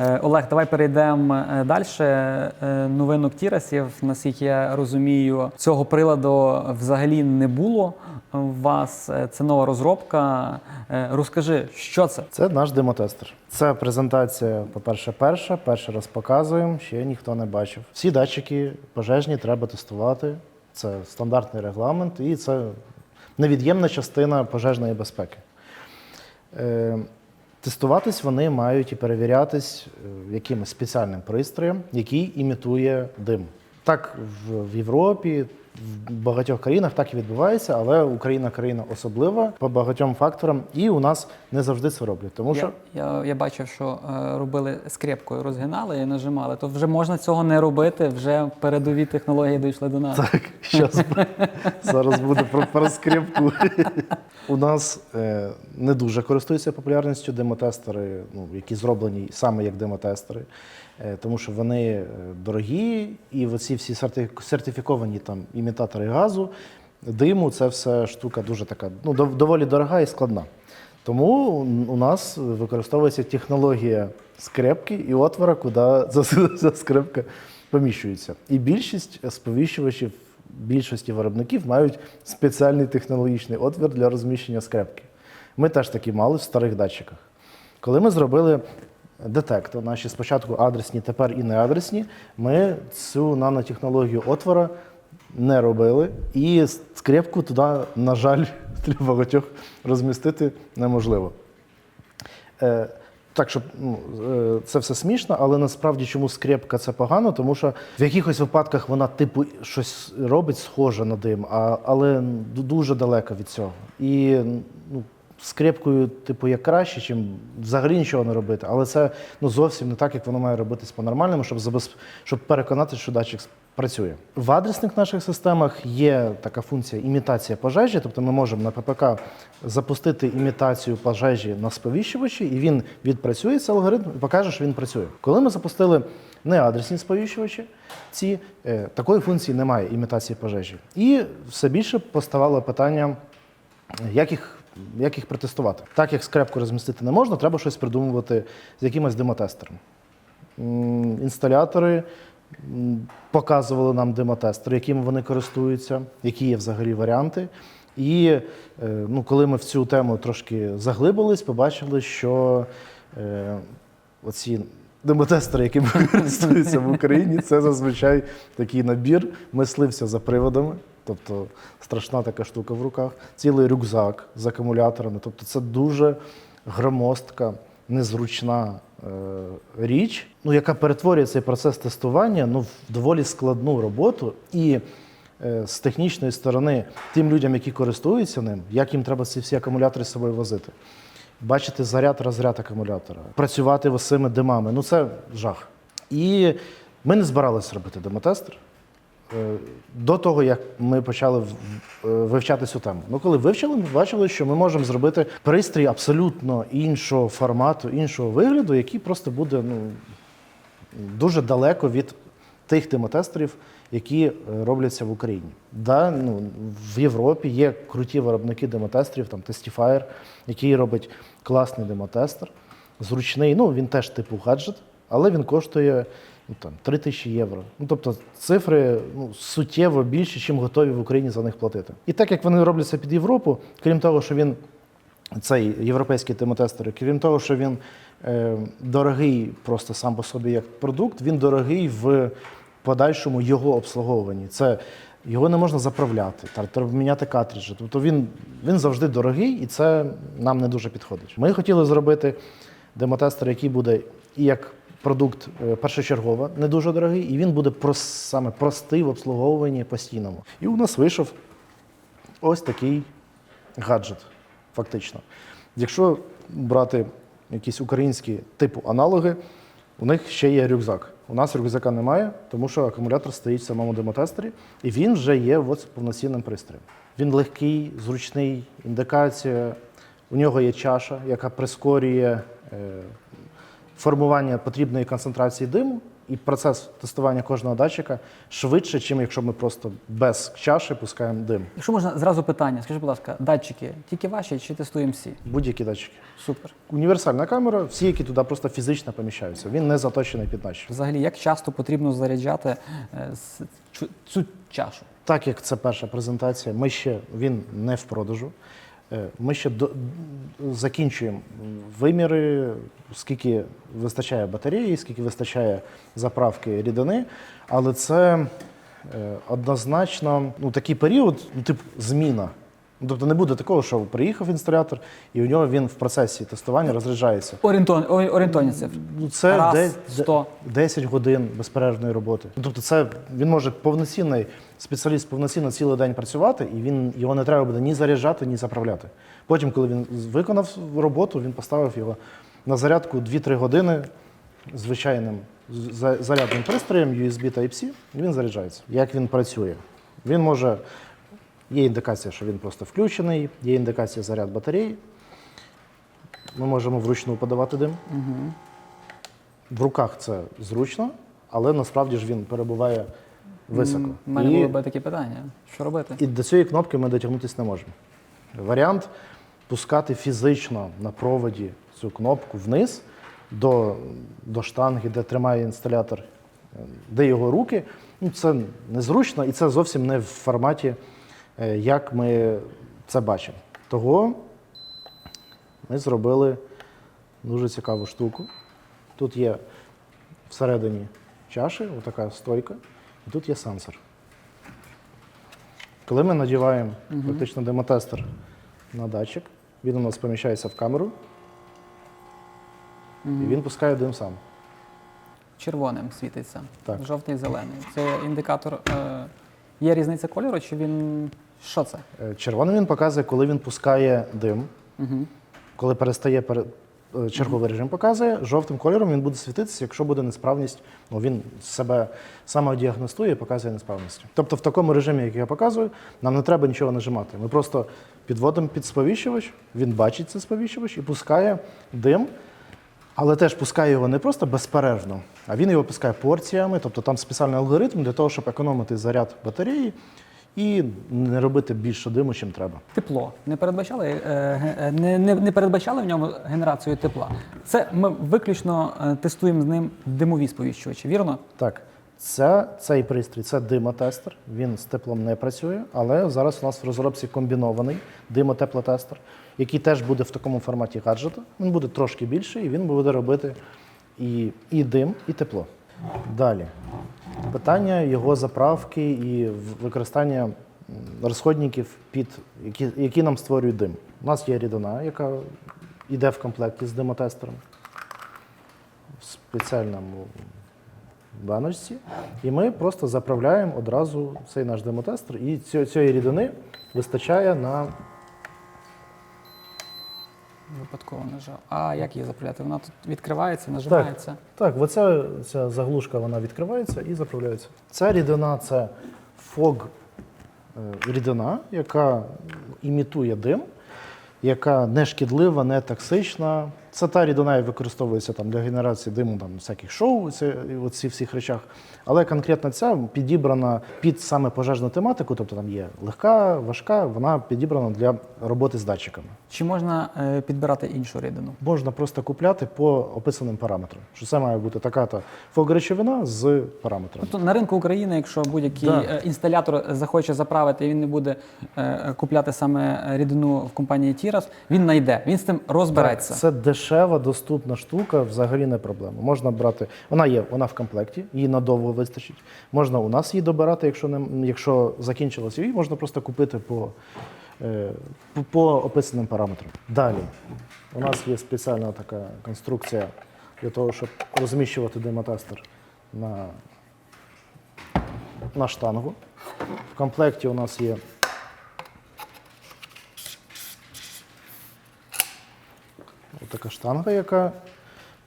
Е, Олег, давай перейдемо далі. Новинок Тірасів, наскільки я розумію, цього приладу взагалі не було в вас. Е, Це нова розробка. Е, Розкажи, що це? Це наш демотестер. Це презентація, по-перше, перша. Перший раз показуємо, ще ніхто не бачив. Всі датчики пожежні треба тестувати. Це стандартний регламент і це невід'ємна частина пожежної безпеки. Тестуватись вони мають і перевірятись е, якимось спеціальним пристроєм, який імітує дим. Так в Європі, в багатьох країнах так і відбувається, але Україна країна особлива по багатьом факторам, і у нас не завжди це роблять. Тому що Я, я, я бачив, що е, робили скрепкою, розгинали і нажимали. То вже можна цього не робити, вже передові технології дійшли до нас. Так, щас, зараз буде про, про скрипку. У нас е, не дуже користуються популярністю демотестери, ну, які зроблені саме як демотестери, тому що вони е, дорогі, і оці всі сертифіковані там, імітатори газу, диму це все штука дуже така, ну, доволі дорога і складна. Тому у нас використовується технологія скрепки і отвора, куди ця скрепка поміщується. І більшість сповіщувачів більшості виробників мають спеціальний технологічний отвір для розміщення скрепки. Ми теж такі мали в старих датчиках. Коли ми зробили детектор, наші спочатку адресні, тепер і неадресні, ми цю нанотехнологію отвора не робили, і скрепку туди, на жаль, для багатьох розмістити неможливо. Е, так, щоб ну, е, це все смішно, але насправді чому скрепка це погано, тому що в якихось випадках вона типу щось робить схоже на дим, а, але дуже далеко від цього. І ну, скрепкою, типу, як краще, чим взагалі нічого не робити. Але це ну, зовсім не так, як воно має робитись по-нормальному, щоб, забез... щоб переконати, що датчик працює. В адресних наших системах є така функція імітація пожежі, тобто ми можемо на ППК запустити імітацію пожежі на сповіщувачі, і він відпрацює цей алгоритм і покаже, що він працює. Коли ми запустили неадресні сповіщувачі, ці е, такої функції немає імітації пожежі. І все більше поставало питання, як їх. Як їх протестувати? Так як скрепку розмістити не можна, треба щось придумувати з якимось демотестером. Інсталятори показували нам демотестери, якими вони користуються, які є взагалі варіанти. І е, ну, коли ми в цю тему трошки заглибились, побачили, що е, оці демотестери, якими користуються в Україні, це зазвичай такий набір мислився за приводами. Тобто страшна така штука в руках, цілий рюкзак з акумуляторами. Тобто це дуже громоздка, незручна е, річ, ну, яка перетворює цей процес тестування ну, в доволі складну роботу. І е, з технічної сторони тим людям, які користуються ним, як їм треба ці всі акумулятори з собою возити. Бачити заряд, розряд акумулятора, працювати з цими димами ну це жах. І ми не збиралися робити демотестер. Е, До того, як ми почали е, вивчати цю тему. Ну, коли вивчили, ми бачили, що ми можемо зробити пристрій абсолютно іншого формату, іншого вигляду, який просто буде ну, дуже далеко від тих демотестерів, які е, робляться в Україні. Да, ну, в Європі є круті виробники демотестерів, там Testifier, який робить класний демотестер, зручний. Ну, він теж типу гаджет, але він коштує ну, там, 3 тисячі євро. Ну, тобто цифри ну, суттєво більші, чим готові в Україні за них платити. І так як вони робляться під Європу, крім того, що він цей європейський темотестер, крім того, що він е, дорогий просто сам по собі як продукт, він дорогий в подальшому його обслуговуванні. Це його не можна заправляти, треба міняти картриджі. Тобто він, він завжди дорогий і це нам не дуже підходить. Ми хотіли зробити демотестер, який буде і як продукт е, першочергово, не дуже дорогий, і він буде прос, саме простий в обслуговуванні постійному. І у нас вийшов ось такий гаджет, фактично. Якщо брати якісь українські типу аналоги, у них ще є рюкзак. У нас рюкзака немає, тому що акумулятор стоїть в самому демотестері, і він вже є от повноцінним пристроєм. Він легкий, зручний, індикація. У нього є чаша, яка прискорює е, формування потрібної концентрації диму. і процес тестування кожного датчика швидше, ніж якщо ми просто без чаші пускаємо дим. Якщо можна зразу питання, скажіть, будь ласка, датчики тільки ваші чи тестуємо всі? Будь-які датчики. Супер. Універсальна камера, всі, які туди просто фізично поміщаються. Він не заточений під наші. Взагалі, як часто потрібно заряджати е, с- чу- цю чашу? Так як це перша презентація, ми ще він не в продажу. Е, Ми ще до, закінчуємо виміри, скільки вистачає батареї, скільки вистачає заправки рідини. Але це е, однозначно ну, такий період, ну, тип зміна. Ну, Тобто не буде такого, що приїхав інсталятор, і у нього він в процесі тестування розряджається. Орієнтон, цифри. Ну, це Раз, де- де- сто. 10 годин безперервної роботи. Ну, Тобто, це він може повноцінний спеціаліст повноцінно цілий день працювати, і він його не треба буде ні заряджати, ні заправляти. Потім, коли він з- виконав роботу, він поставив його на зарядку 2-3 години звичайним з- за- зарядним пристроєм USB Type-C, і він заряджається. Як він працює? Він може. Є індикація, що він просто включений, є індикація заряд батареї. Ми можемо вручну подавати дим. В руках це зручно, але насправді ж він перебуває високо. У мене І, було би такі питання. Що робити? і до цієї кнопки ми дотягнутися не можемо. Варіант пускати фізично на проводі цю кнопку вниз до, до штанги, де тримає інсталятор, е, де його руки. Ну, це незручно і це зовсім не в форматі, як ми це бачимо. Того ми зробили дуже цікаву штуку. Тут є всередині чаші, отака стойка, і тут є сенсор. Коли ми надіваємо фактично демотестер на датчик, він у нас поміщається в камеру, і він пускає дим сам. Червоним світиться, Так. жовтий, зелений. Це індикатор. Е, є різниця кольору, чи він. Що це? Е, Червоним він показує, коли він пускає дим, Угу. коли перестає пере... е, черговий режим показує, жовтим кольором він буде світитися, якщо буде несправність, ну він себе самодіагностує і показує несправність. Тобто в такому режимі, як я показую, нам не треба нічого нажимати. Ми просто підводимо під сповіщувач, він бачить цей сповіщувач і пускає дим. Але теж пускає його не просто безперервно, а він його пускає порціями, тобто там спеціальний алгоритм для того, щоб економити заряд батареї і не робити більше диму, чим треба. Тепло. Не передбачали, е, е, не, не, не передбачали в ньому генерацію тепла. Це ми виключно е, тестуємо з ним димові сповіщувачі, вірно? Так, це, цей пристрій це димотестер, він з теплом не працює, але зараз у нас в розробці комбінований димо-теплотестер, який теж буде в такому форматі гаджета. Він буде трошки більший, і він буде робити і, і дим, і тепло. Далі. Питання його заправки і використання розходників, під, які, які нам створюють дим. У нас є рідина, яка йде в комплекті з димотестером в спеціальному баночці, і ми просто заправляємо одразу цей наш демотестер, і цієї рідини вистачає на Випадково нажав. А як її заправляти? Вона тут відкривається, нажимається. так, оця ця заглушка вона відкривається і заправляється. Ця рідина це фог е, рідина, яка імітує дим, яка не шкідлива, не токсична. Це та рідина, яка використовується там для генерації диму там всяких шоу, це оці всіх речах. Але конкретно ця підібрана під саме пожежну тематику, тобто там є легка, важка, вона підібрана для роботи з датчиками. Чи можна е, підбирати іншу рідину? Можна просто купляти по описаним параметрам. Що це має бути така-то фог-речовина з параметрами. Тобто на ринку України, якщо будь-який Да. е, інсталятор захоче заправити, і він не буде е, купляти саме рідину в компанії Тірас, він знайде, він з цим розбереться. Це дешева, доступна штука, взагалі не проблема. Можна брати, вона є, вона в комплекті, її надовго вистачить. Можна у нас її добирати, якщо не якщо закінчилася, її можна просто купити по, е, по, по описаним параметрам. Далі у нас є спеціальна така конструкція для того, щоб розміщувати демотестер на, на штангу. В комплекті у нас є така штанга, яка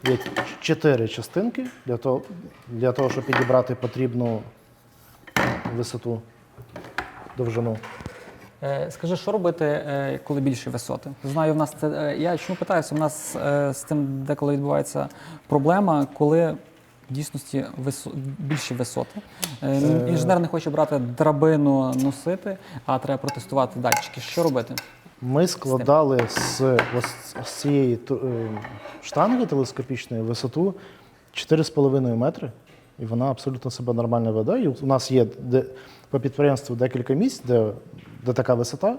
є чотири частинки для того, для того, щоб підібрати потрібну висоту, довжину. Е, Скажи, що робити, е, коли більше висоти? Знаю, в нас це. е, Я чому питаюся, в нас з цим деколи відбувається проблема, коли в дійсності висо... більші висоти. Інженер не хоче брати драбину носити, а треба протестувати датчики. Що робити? Ми складали з, ось з цієї е, штанги телескопічної висоту 4,5 метри, і вона абсолютно себе нормально веде. І у нас є де, по підприємству декілька місць, де, де така висота,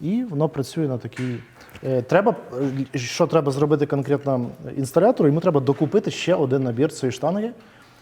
і воно працює на такій. Е, Треба, е, що треба зробити конкретно інсталятору? Йому треба докупити ще один набір цієї штанги,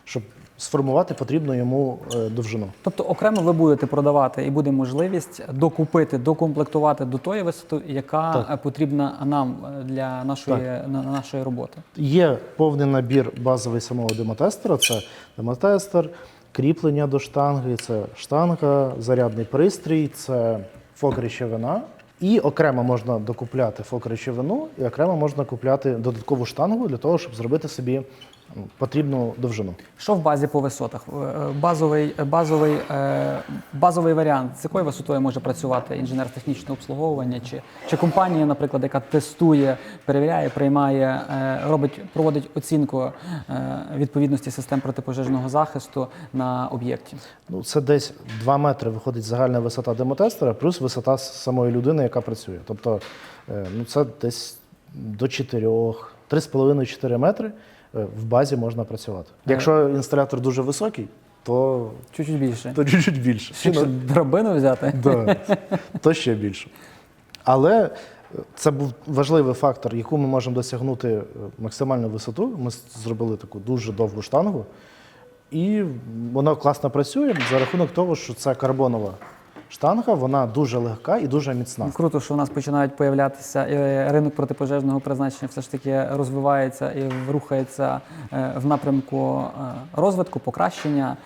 щоб сформувати потрібну йому е, довжину. Тобто окремо ви будете продавати і буде можливість докупити, докомплектувати до тої висоти, яка Так. е, потрібна нам е, для нашої, на- нашої роботи. Є повний набір базовий самого демотестера. Це демотестер, кріплення до штанги, це штанга, зарядний пристрій, це фок речовина. І окремо можна докупляти фок речовину, і окремо можна купляти додаткову штангу для того, щоб зробити собі потрібну довжину. Що в базі по висотах? Е, Базовий, е, базовий, е, базовий варіант, з якою висотою може працювати інженер технічного обслуговування, чи, чи компанія, наприклад, яка тестує, перевіряє, приймає, робить, проводить оцінку відповідності систем протипожежного захисту на об'єкті. Ну, це десь 2 метри виходить загальна висота демотестера, плюс висота самої людини, яка працює. Тобто ну, це десь до 4, 3,5-4 метри в базі можна працювати. Якщо інсталятор дуже високий, то, Чуть-чуть більше. то чуть-чуть більше. Якщо драбину взяти. Да, то ще більше. Але е, це був важливий фактор, яку ми можемо досягнути е, максимальну висоту. Ми зробили таку дуже довгу штангу, і вона класно працює за рахунок того, що це карбонова штанга, вона дуже легка і дуже міцна. Круто, що у нас починають появлятися е, ринок протипожежного призначення, все ж таки розвивається і рухається е, в напрямку е, розвитку, покращення.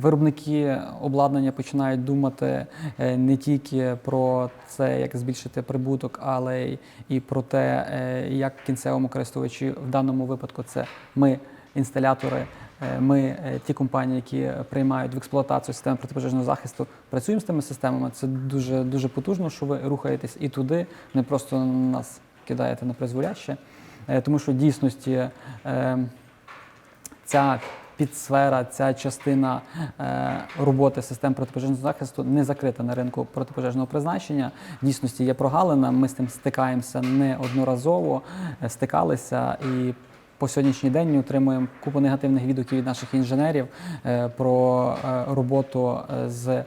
Виробники обладнання починають думати не тільки про це, як збільшити прибуток, але й і про те, як кінцевому користувачі в даному випадку це ми, інсталятори, ми, е, ті компанії, які приймають в експлуатацію системи протипожежного захисту, працюємо з тими системами. Це дуже дуже потужно, що ви рухаєтесь і туди, не просто нас кидаєте на призволяще, Е, тому що в дійсності. е, ця підсфера, ця частина е, роботи систем протипожежного захисту не закрита на ринку протипожежного призначення. В дійсності є прогалина. Ми з тим стикаємося неодноразово, е, стикалися і. По сьогоднішній день отримуємо купу негативних відгуків від наших інженерів е, про е, роботу е, з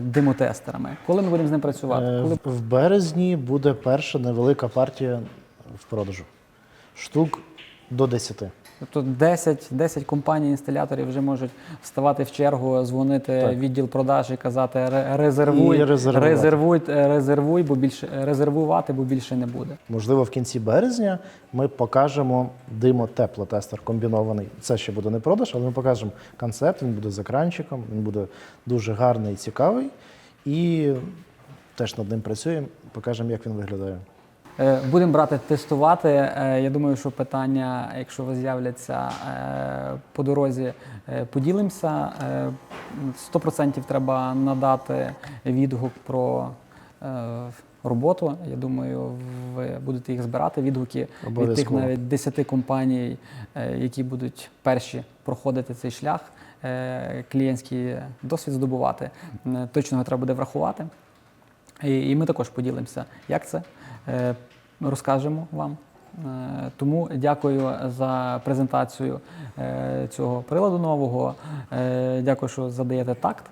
димотестерами. Коли ми будемо з ним працювати? Коли В березні буде перша невелика партія в продажу. Штук до 10. Тобто 10, 10 компаній інсталяторів вже можуть вставати в чергу, дзвонити Так. відділ продаж і казати резервуй, І резервуй, е, резервуй, бо більше резервувати, бо більше не буде. Можливо, в кінці березня ми покажемо димо-теплотестер комбінований. Це ще буде не продаж, але ми покажемо концепт. Він буде з екранчиком, він буде дуже гарний і цікавий. І теж над ним працюємо, покажемо, як він виглядає. Е, Будемо брати тестувати. Е, Я думаю, що питання, якщо ви з'являться е, по дорозі, поділимося. Е, 100% треба надати відгук про роботу. Я думаю, ви будете їх збирати. Відгуки від тих навіть 10 компаній, які будуть перші проходити цей шлях, клієнтський досвід здобувати. Точно його треба буде врахувати. І, ми також поділимося, як це розкажемо вам. Е, Тому дякую за презентацію е, цього приладу нового. Е, Дякую, що задаєте такт.